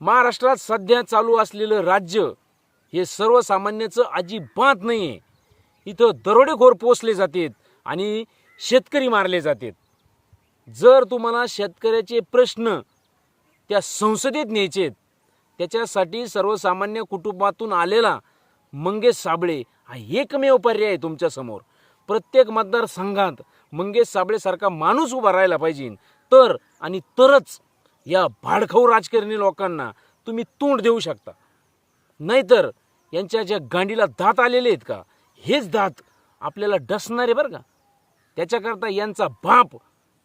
महाराष्ट्रात सध्या चालू असलेलं राज्य हे सर्वसामान्याचं अजिबात नाही आहे इथं दरोडेखोर पोचले जातात आणि शेतकरी मारले जातात. जर तुम्हाला शेतकऱ्याचे प्रश्न त्या संसदेत न्यायचेत त्याच्यासाठी सर्वसामान्य कुटुंबातून आलेला मंगेश साबळे हा एकमेव पर्याय आहे तुमच्यासमोर प्रत्येक मतदारसंघात मंगेश साबळेसारखा माणूस उभा राहायला पाहिजे. तर आणि तरच या भाडखाऊ राजकारणी लोकांना तुम्ही तोंड देऊ शकता. नाहीतर यांच्या ज्या गांडीला दात आलेले आहेत का हेच दात आपल्याला डसणारे बरं का. त्याच्याकरता यांचा बाप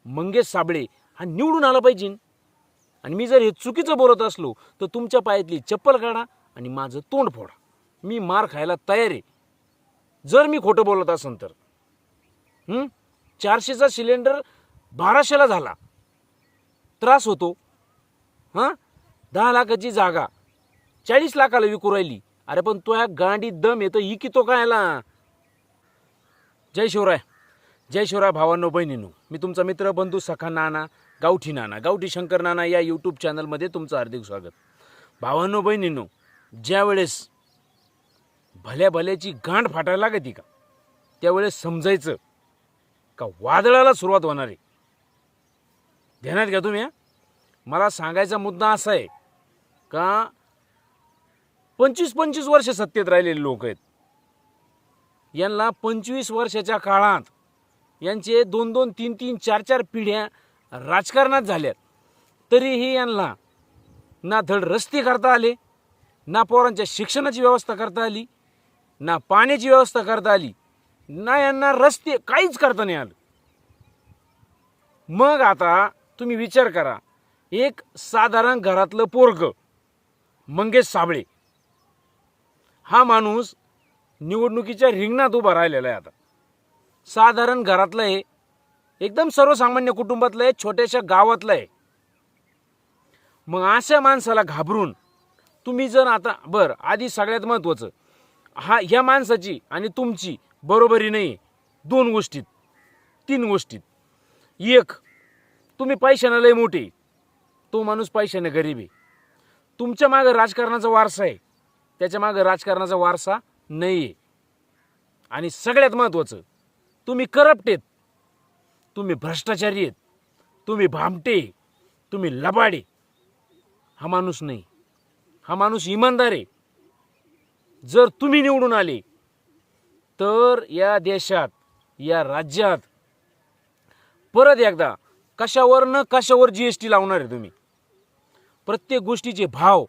मंगेश साबळे हा निवडून आला पाहिजे. आणि मी जर हे चुकीचं बोलत असलो तर तुमच्या पायातली चप्पल काढा आणि माझं तोंड फोडा. मी मार खायला तयार आहे. जर मी खोटं बोलत असेल तर. चारशेचा सिलेंडर बाराशेला झाला. त्रास होतो. हां? दहा लाखाची जागा. चाळीस लाखाला विकू राहिली. अरे पण तो ह्या गांडी दम येतो ही की तो कायला जय शिवराय. जय शिवराय भावांनो बहिणीनो. मी तुमचा मित्र बंधू सखा नाना गावठी नाना गावठी शंकर नाना या यूट्यूब चॅनलमध्ये तुमचं हार्दिक स्वागत. भावांनो बहिणीनो ज्यावेळेस भल्या भल्याची गांड फाटायला लागते का त्यावेळेस समजायचं का वादळाला सुरुवात होणार आहे? ध्यानात घ्या तुम्ही मला सांगायचा मुद्दा असा आहे का पंचवीस पंचवीस वर्ष सत्तेत राहिलेले लोक आहेत. यांना पंचवीस वर्षाच्या काळात यांचे दोन दोन तीन तीन चार चार पिढ्या राजकारणात झाल्यात. तरीही यांना ना धड रस्ते करता आले ना पोरांच्या शिक्षणाची व्यवस्था करता आली ना पाण्याची व्यवस्था करता आली ना यांना रस्ते काहीच करता नाही आलं. मग आता तुम्ही विचार करा एक साधारण घरातलं पोरग मंगेश साबळे. हा माणूस निवडणुकीच्या रिंगणात उभा राहिलेला आहे आता. साधारण घरातलं आहे एकदम सर्वसामान्य कुटुंबातलं आहे छोट्याशा गावातलं आहे मग अशा माणसाला घाबरून तुम्ही जर आता बरं आधी सगळ्यात महत्त्वाचं हा ह्या माणसाची आणि तुमची बरोबरी नाही दोन गोष्टीत तीन गोष्टीत. एक तुम्ही पैशानं लय मोठे. तो माणूस पैशाने गरीब आहे. तुमच्या मागं राजकारणाचा वारसा आहे. त्याच्या मागं राजकारणाचा वारसा नाही आहे. आणि सगळ्यात महत्त्वाचं तुम्ही करप्ट आहेत. तुम्ही भ्रष्टाचारी आहेत. तुम्ही भामटे तुम्ही लबाडे हा माणूस नाही. हा माणूस इमानदार आहे. जर तुम्ही निवडून आले तर या देशात या राज्यात परत एकदा कशावर न कशावर जी एस टी लावणार आहे तुम्ही? प्रत्येक गोष्टीचे भाव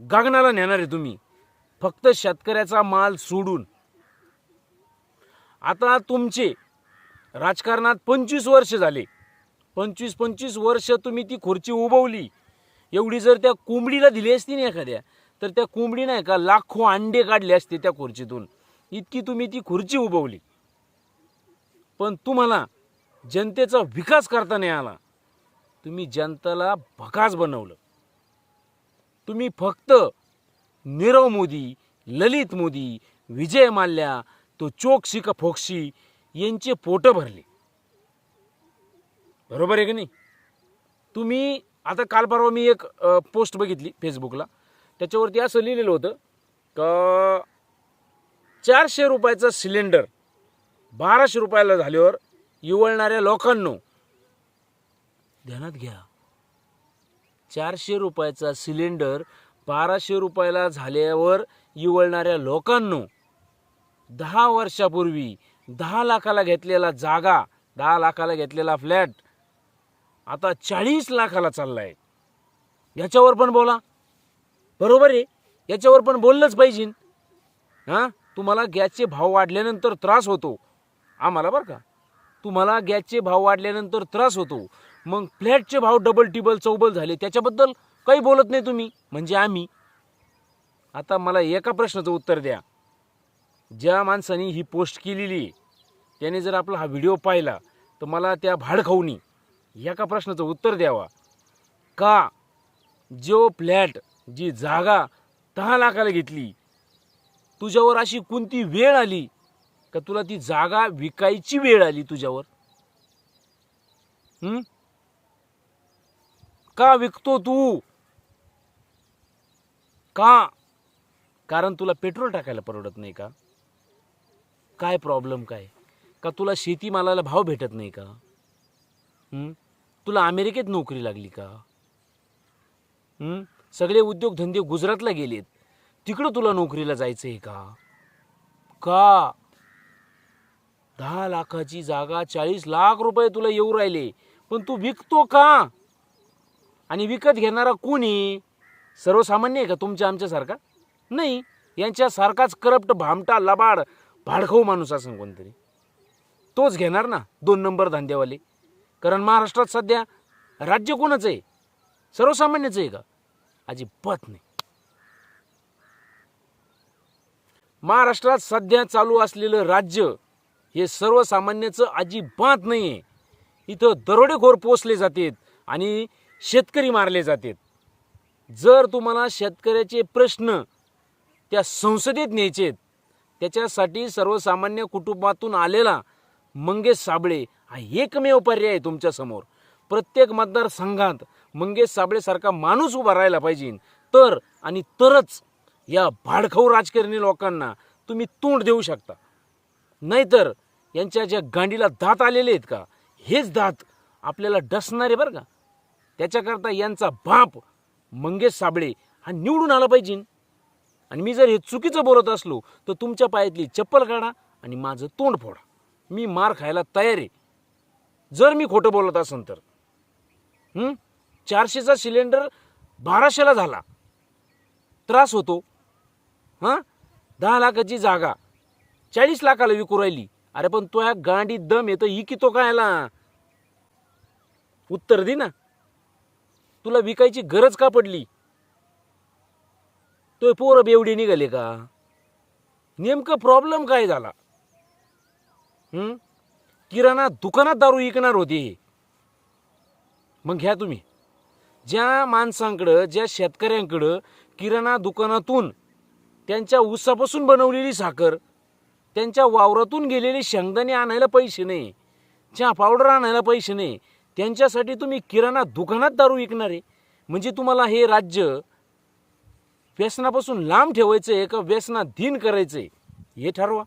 गगनाला नेणार आहे तुम्ही. फक्त शेतकऱ्याचा माल सोडून. आता तुमचे राजकारणात पंचवीस वर्ष झाले. पंचवीस पंचवीस वर्ष तुम्ही ती खुर्ची उभवली एवढी जर त्या कोंबडीला दिली असती ना एखाद्या तर त्या कोंबडी नाही का लाखो अंडे काढले असते त्या खुर्चीतून. इतकी तुम्ही ती खुर्ची उभवली पण तुम्हाला जनतेचा विकास करता नाही आला. तुम्ही जनतेला भकास बनवलं. तुम्ही फक्त नीरव मोदी ललित मोदी विजय माल्या तो चोक्सी का फोक्षी यांचे पोटं भरले. बरोबर आहे की नाही? तुम्ही आता काल परवा मी एक पोस्ट बघितली फेसबुकला. त्याच्यावरती असं लिहिलेलं होतं का चारशे रुपयाचा सिलेंडर बाराशे रुपयाला झाल्यावर युवळणाऱ्या लोकांनो ध्यानात घ्या. चारशे रुपयाचा सिलेंडर बाराशे रुपयाला झाल्यावर इवळणाऱ्या लोकांनो दहा वर्षापूर्वी दहा लाखाला घेतलेला जागा दहा लाखाला घेतलेला फ्लॅट आता चाळीस लाखाला चाललाय. याच्यावर पण बोला. बरोबर आहे? याच्यावर पण बोललंच पाहिजे. हां? तुम्हाला गॅसचे भाव वाढल्यानंतर त्रास होतो. आम्हाला बरं का? तुम्हाला गॅसचे भाव वाढल्यानंतर त्रास होतो. मग फ्लॅटचे भाव डबल टिबल चौबल झाले. त्याच्याबद्दल काही बोलत नाही तुम्ही. म्हणजे आम्ही. आता मला एका प्रश्नाचं उत्तर द्या. ज्या माणसाने ही पोस्ट केलेली त्याने जर आपला हा व्हिडिओ पाहिला तर मला त्या भाडखाऊनी एका प्रश्नाचं उत्तर द्यावा. का? जो फ्लॅट जी जागा दहा लाखाला घेतली तुझ्यावर अशी कोणती वेळ आली का तुला ती जागा विकायची वेळ आली तुझ्यावर? हं? का विकतो तू? का? कारण तुला पेट्रोल टाकायला परवडत नाही का? काय प्रॉब्लेम काय? का तुला शेतीमालाला भाव भेटत नाही का? हं? तुला अमेरिकेत नोकरी लागली का? हं? सगळे उद्योगधंदे गुजरातला गेलेत. तिकडं तुला नोकरीला जायचं आहे का? का? दहा लाखाची जागा चाळीस लाख रुपये तुला येऊ राहिले. पण तू विकतो का? आणि विकत घेणारा कोणी सर्वसामान्य आहे का तुमच्या आमच्यासारखा? नाही. यांच्यासारखाच करप्ट भामटा लबाड भाडखाऊ माणूस असं कोणतरी. तोच घेणार ना दोन नंबर धंद्यावाले. कारण महाराष्ट्रात सध्या राज्य कोणाचं आहे? सर्वसामान्यच आहे का? अजिबात नाही. महाराष्ट्रात सध्या चालू असलेलं राज्य हे सर्वसामान्याचं अजिबात नाही आहे इथं दरोडेखोर पोचले जातात आणि शेतकरी मारले जातात. जर तुम्हाला शेतकऱ्याचे प्रश्न त्या संसदेत न्यायचेत त्याच्यासाठी सर्वसामान्य कुटुंबातून आलेला मंगेश साबळे हा एकमेव पर्याय आहे तुमच्यासमोर प्रत्येक मतदारसंघात मंगेश साबळेसारखा माणूस उभा राहायला पाहिजे. तर आणि तरच या भाडखाऊ राजकारणी लोकांना तुम्ही तोंड देऊ शकता. नाहीतर यांच्या ज्या गांडीला दात आलेले आहेत का हेच दात आपल्याला डसणारे बरं का? त्याच्याकरता यांचा बाप मंगेश साबळे हा निवडून आला पाहिजे. आणि मी जर हे चुकीचं बोलत असलो तर तुमच्या पायातली चप्पल काढा आणि माझं तोंड फोडा. मी मार खायला तयार आहे. जर मी खोटं बोलत असेल तर. चारशेचा सिलेंडर बाराशेला झाला. त्रास होतो. हां? दहा लाखाची जागा. चाळीस लाखाला विकू राहिली. अरे पण तो ह्या गांडी दम येतं ही की तो कायला? उत्तर दे ना. तुला विकायची गरज का पडली? तो पोरं बेवडी निघाले का? नेमकं प्रॉब्लेम काय झाला? किराणा दुकानात दारू विकणार होते. मग घ्या तुम्ही. ज्या माणसांकडं ज्या शेतकऱ्यांकडं किराणा दुकानातून त्यांच्या ऊसापासून बनवलेली साखर त्यांच्या वावरातून गेलेले शेंगदाणे आणायला पैसे नाही चहा पावडर आणायला पैसे नाही त्यांच्यासाठी तुम्ही किराणा दुकानात दारू विकणार. आहे म्हणजे तुम्हाला हे राज्य व्यसनापासून लांब ठेवायचं आहे का व्यसनाधीन करायचं आहे हे ठरवा.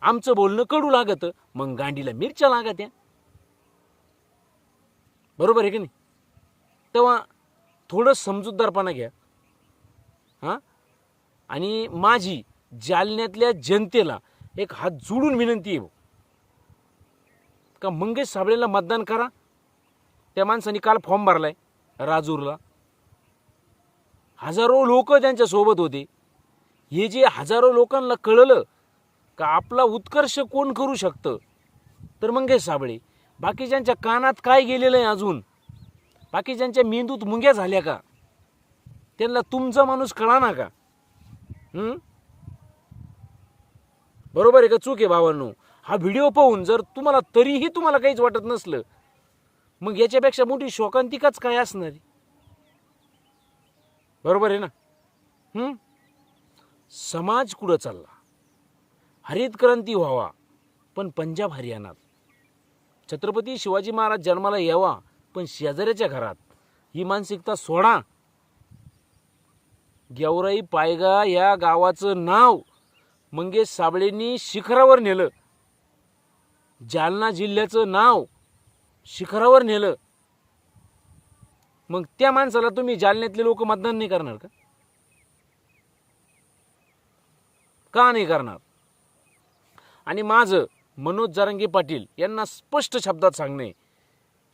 आमचं बोलणं कडू लागत मग गांडीला मिरच्या लागत्या. बरोबर आहे की नाही? तेव्हा थोडं समजूतदारपणा घ्या. हां? आणि माझी जालन्यातल्या जनतेला एक हात जोडून विनंती आहे. का मंगेश साबळेला मतदान करा. त्या माणसाने काल फॉर्म भरलाय राजूरला. हजारो लोक त्यांच्यासोबत होते. हे जे हजारो लोकांना कळलं का आपला उत्कर्ष कोण करू शकतं? तर मंगेश साबळे. बाकीच्यांच्या कानात काय गेलेलं आहे अजून बाकीच्यांच्या मेंदूत मुंग्या झाल्या का? त्यांना तुमचा माणूस कळा ना का बरोबर आहे का चूक आहे भावांनो? हा व्हिडिओ पाहून जर तुम्हाला तरीही तुम्हाला काहीच वाटत नसलं मग याच्यापेक्षा मोठी शोकांतिकाच काय असणार? बरोबर आहे ना? समाज कुठं चालला? हरित क्रांती व्हावा पण पंजाब हरियाणात. छत्रपती शिवाजी महाराज जन्माला यावा पण शेजाऱ्याच्या घरात. ही मानसिकता सोडा. गेवराई पायगा या गावाचं नाव मंगेश साबळेंनी शिखरावर नेलं. जालना जिल्ह्याचं नाव शिखरावर नेलं. मग त्या माणसाला तुम्ही जालन्यातले लोक मतदान नाही करणार का? का नाही करणार? आणि माझं मनोज जारंगे पाटील यांना स्पष्ट शब्दात सांगणे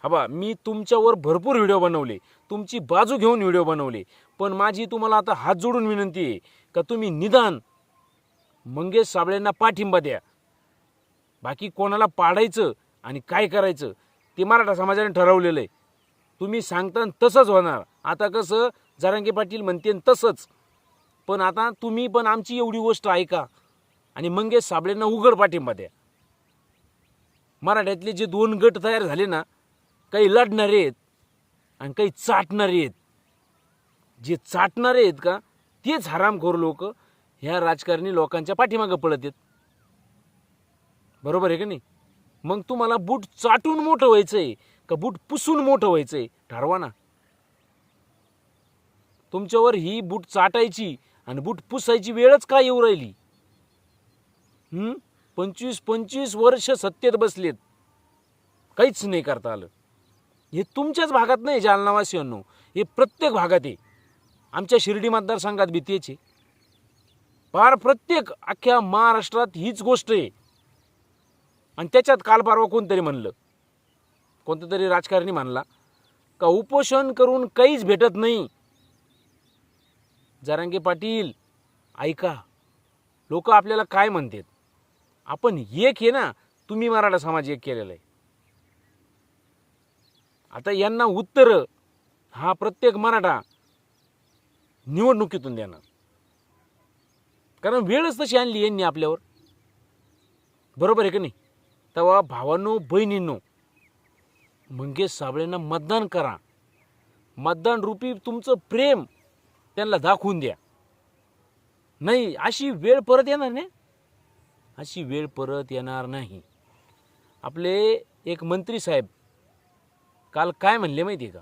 हवा मी तुमच्यावर भरपूर व्हिडिओ बनवले तुमची बाजू घेऊन व्हिडिओ बनवले पण माझी तुम्हाला आता हात जोडून विनंती आहे का तुम्ही निदान मंगेश साबळेंना पाठिंबा द्या बाकी कोणाला पाडायचं आणि काय करायचं ते मराठा समाजाने ठरवलेलं आहे. तुम्ही सांगता तसंच होणार. आता कसं जारांगे पाटील म्हणते तसंच. पण आता तुम्ही पण आमची एवढी गोष्ट ऐका आणि मंगेश साबळेंना उघड पाठिंबा द्या. मराठ्यातले जे दोन गट तयार झाले ना काही लढणारे आहेत आणि काही चाटणारे आहेत. जे चाटणारे आहेत का तेच हरामखोर लोक ह्या राजकारणी लोकांच्या पाठीमागं पळत आहेत. बरोबर आहे का नाही? मग तुम्हाला बूट चाटून मोठं व्हायचं आहे का बूट पुसून मोठं व्हायचंय? ठरवा ना. तुमच्यावर ही बूट चाटायची आणि बूट पुसायची वेळच का येऊ राहिली? पंचवीस पंचवीस वर्ष सत्तेत बसलेत. काहीच नाही करता आलं. हे तुमच्याच भागात नाही जालनावासियांनो. हे प्रत्येक भागात आहे. आमच्या शिर्डी मतदारसंघात भीतीचे आहे. पार प्रत्येक अख्ख्या महाराष्ट्रात हीच गोष्ट आहे. आणि त्याच्यात काल परवा कोणतरी म्हणलं. कोणतं तरी राजकारणी म्हणला का उपोषण करून काहीच भेटत नाही. जरांगे पाटील ऐका लोक आपल्याला काय म्हणतात? आपण एक आहे ना तुम्ही मराठा समाज एक केलेला आहे. आता यांना उत्तर हा प्रत्येक मराठा निवडणुकीतून देणार. कारण वेळच तशी आणली यांनी आपल्यावर. बरोबर आहे का नाही? तेव्हा भावांनो बहिणींनो मंगेश साबळेंना मतदान करा. मतदान रूपी तुमचं प्रेम त्यांना दाखवून द्या. नाही अशी वेळ परत येणार नाही. अशी वेळ परत येणार नाही. आपले एक मंत्री साहेब काल काय म्हणले माहिती आहे का?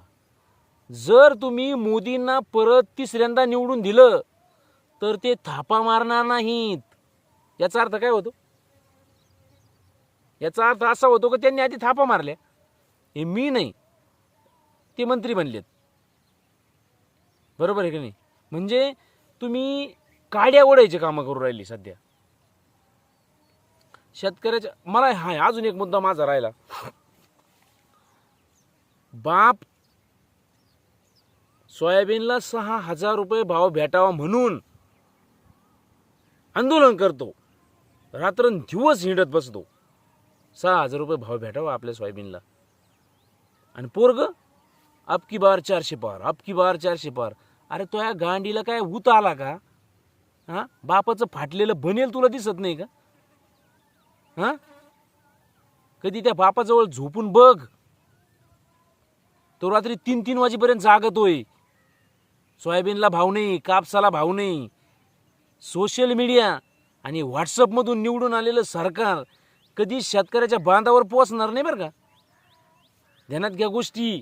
जर तुम्ही मोदींना परत तिसऱ्यांदा निवडून दिलं तर ते थापा मारणार नाहीत. याचा अर्थ काय होतो? याचा अर्थ असा होतो की त्यांनी आधी थापा मारल्या. हे मी नाही ते मंत्री बनलेत. बरोबर आहे की नाही? म्हणजे तुम्ही काड्या ओढायचे कामं करू राहिली सध्या. शेतकऱ्याच्या मला हा अजून एक मुद्दा माझा राहिला. बाप सोयाबीनला सहा हजार रुपये भाव भेटावा म्हणून आंदोलन करतो. रात्रंदिवस हिंडत बसतो. सहा हजार रुपये भाव भेटावा आपल्या सोयाबीनला. आणि पोरग अबकी बार चारशे पार अबकी बार चारशे पार. अरे तो या गांडीला काय उत आला का? हा? बापाचं फाटलेलं बनेल तुला दिसत नाही का? हा? कधी त्या बापाजवळ झोपून बघ. तो रात्री तीन तीन वाजेपर्यंत जागतोय. सोयाबीनला भाव नाही कापसाला भाव नाही. सोशल मीडिया आणि व्हॉट्सअपमधून निवडून आलेलं सरकार कधी शेतकऱ्याच्या बांधावर पोचणार नाही बरं का? ध्यानात घ्या गोष्टी.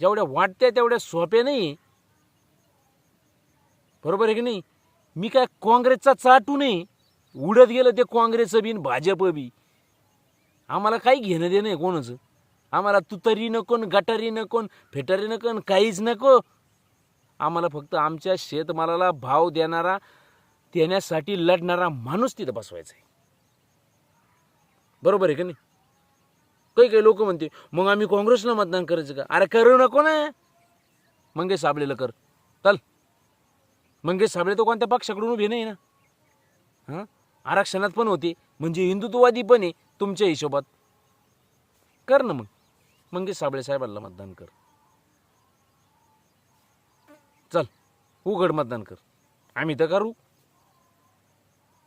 जेवढ्या वाटत्या तेवढ्या सोप्या नाही. बरोबर आहे की नाही? मी काय काँग्रेसचा चाटू नाही. उडत गेलं ते काँग्रेसचं बी न भाजप बी. आम्हाला काही घेणं देणं आहे कोणाचं? आम्हाला तुतरी नको गटारी नको न फेटारी नको न काहीच नको. आम्हाला फक्त आमच्या शेतमालाला भाव देणारा देण्यासाठी लढणारा माणूस तिथं बसवायचा आहे. बरोबर आहे का नाही? काही काही लोक म्हणते मग आम्ही काँग्रेसला मतदान करायचं का? अरे करू नको ना. मंगेश साबळेला कर. चल. मंगेश साबळे तो कोणत्या पक्षाकडून उभे नाही ना. हां? आरक्षणात पण होते म्हणजे हिंदुत्ववादी पण आहे तुमच्या हिशोबात. कर ना मग. मंगेश साबळे साहेबांना मतदान कर. चल. उघड मतदान कर. आम्ही तर करू.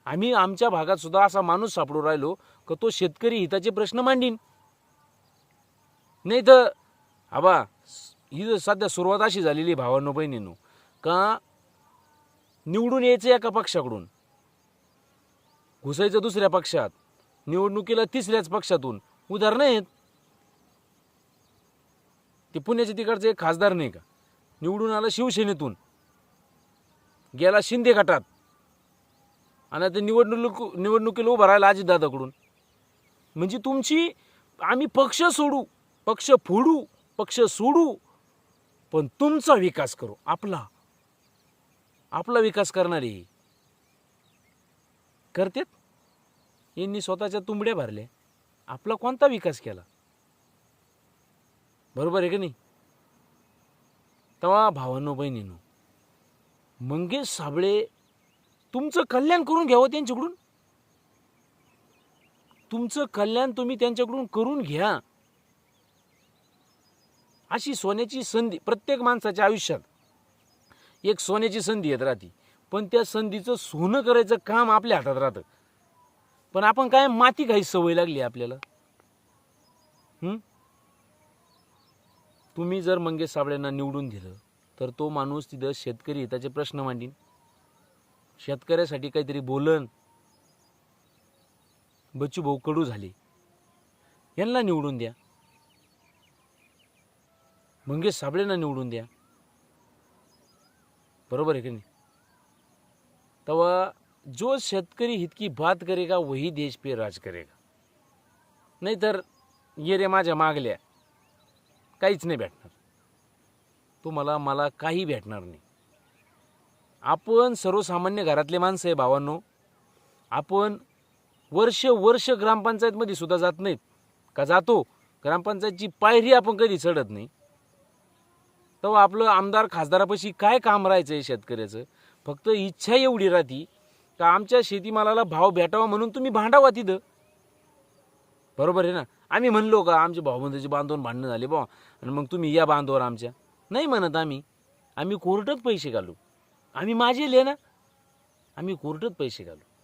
आम्ही आमच्या भागात सुद्धा असा माणूस सापडू राहिलो का तो शेतकरी हिताचे प्रश्न मांडीन? नाही तर आबा ही सध्या सुरुवात अशी झालेली आहे भावांनो का निवडून यायचं एका पक्षाकडून? घुसायचं दुसऱ्या पक्षात? निवडणुकीला तिसऱ्याच पक्षातून? उदाहरणं आहेत. ते पुण्याच्या तिकडचे एक खासदार नाही का? निवडून आला शिवसेनेतून. गेला शिंदे गटात. आणि ते निवडणूक निवडणुकीला उभा राहिला अजितदादाकडून. म्हणजे तुमची आम्ही पक्ष सोडू पक्ष फोडू पक्ष सोडू पण तुमचा विकास करू आपला. आपला विकास करणारे करतेत? यांनी स्वतःच्या तुंबड्या भरल्या. आपला कोणता विकास केला? बरोबर आहे का नाही? तेव्हा भावांनो बहिणीनो मंगेश साबळे तुमचं कल्याण करून घ्यावं त्यांच्याकडून? तुमचं कल्याण तुम्ही त्यांच्याकडून करून घ्या. अशी सोन्याची संधी प्रत्येक माणसाच्या आयुष्यात. एक सोन्याची संधी येत राहते. पण त्या संधीचं सोनं करायचं काम आपल्या हातात राहतं. पण आपण काय माती काही सवय लागली आपल्याला? तुम्ही जर मंगेश साबळेंना निवडून दिलं तर तो माणूस तिथं शेतकरी हिताचे प्रश्न मांडीन. शेतकऱ्यासाठी काहीतरी बोलन. बच्चूभाऊ कडू झाले. यांना निवडून द्या. मंगेश साबळेंना निवडून द्या. बरोबर आहे की नाही? तेव्हा जो शेतकरी इतकी बात करेगा वही देश पे राज करेगा. नाहीतर ये रे माझ्या मागल्या. काहीच नाही भेटणार. तुम्हाला मला काही भेटणार नाही. आपण सर्वसामान्य घरातले माणसं आहे भावांनो. आपण वर्ष वर्ष ग्रामपंचायतमध्ये सुद्धा जात नाहीत. का जातो? ग्रामपंचायतची पायरी आपण कधी चढत नाही. तेव्हा आपलं आमदार खासदारापाशी काय काम राहायचं आहे शेतकऱ्याचं? फक्त इच्छा एवढी राहती का आमच्या शेतीमालाला भाव भेटावा म्हणून तुम्ही भांडावा तिथं? बरोबर आहे ना? आम्ही म्हणलो का आमचे भाऊबंधाचे बांधवून भांडणं झाले बा आणि मग तुम्ही या बांधवर आमच्या. नाही म्हणत आम्ही. आम्ही कोर्टात पैसे घालू. आम्ही माझे ले ना. आम्ही कोर्टात पैसे घालू.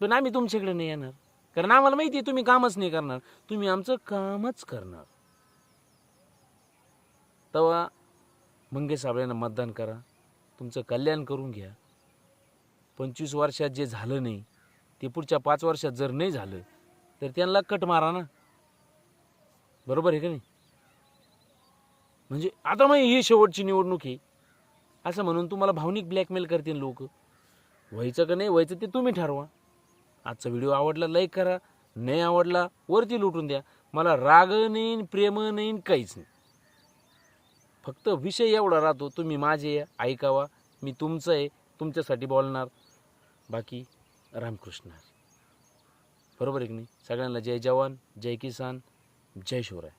पण आम्ही तुमच्याकडे नाही येणार. कारण आम्हाला माहिती आहे तुम्ही कामच नाही करणार. तुम्ही आमचं कामच करणार. तेव्हा मंगेश साबळ्यांना मतदान करा. तुमचं कल्याण करून घ्या. पंचवीस वर्षात जे झालं नाही ते पुढच्या पाच वर्षात जर नाही झालं तर त्यांना कट मारा ना. बरोबर आहे का नाही? म्हणजे आता मग ही शेवटची निवडणूक आहे. असं म्हणून तुम्हाला भावनिक ब्लॅकमेल करतील लोक. व्हायचं का नाही व्हायचं ते तुम्ही ठरवा. आजचा व्हिडिओ आवडला लाईक करा. नाही आवडला वरती लुटून द्या. मला राग नाही प्रेम नाही काहीच नाही. फक्त विषय एवढा राहतो तुम्ही माझे ऐकावा. मी तुमचं आहे तुमच्यासाठी बोलणार. बाकी रामकृष्ण. बरोबर आहे की नाही? सगळ्यांना जय जवान जय किसान जय शिवराय.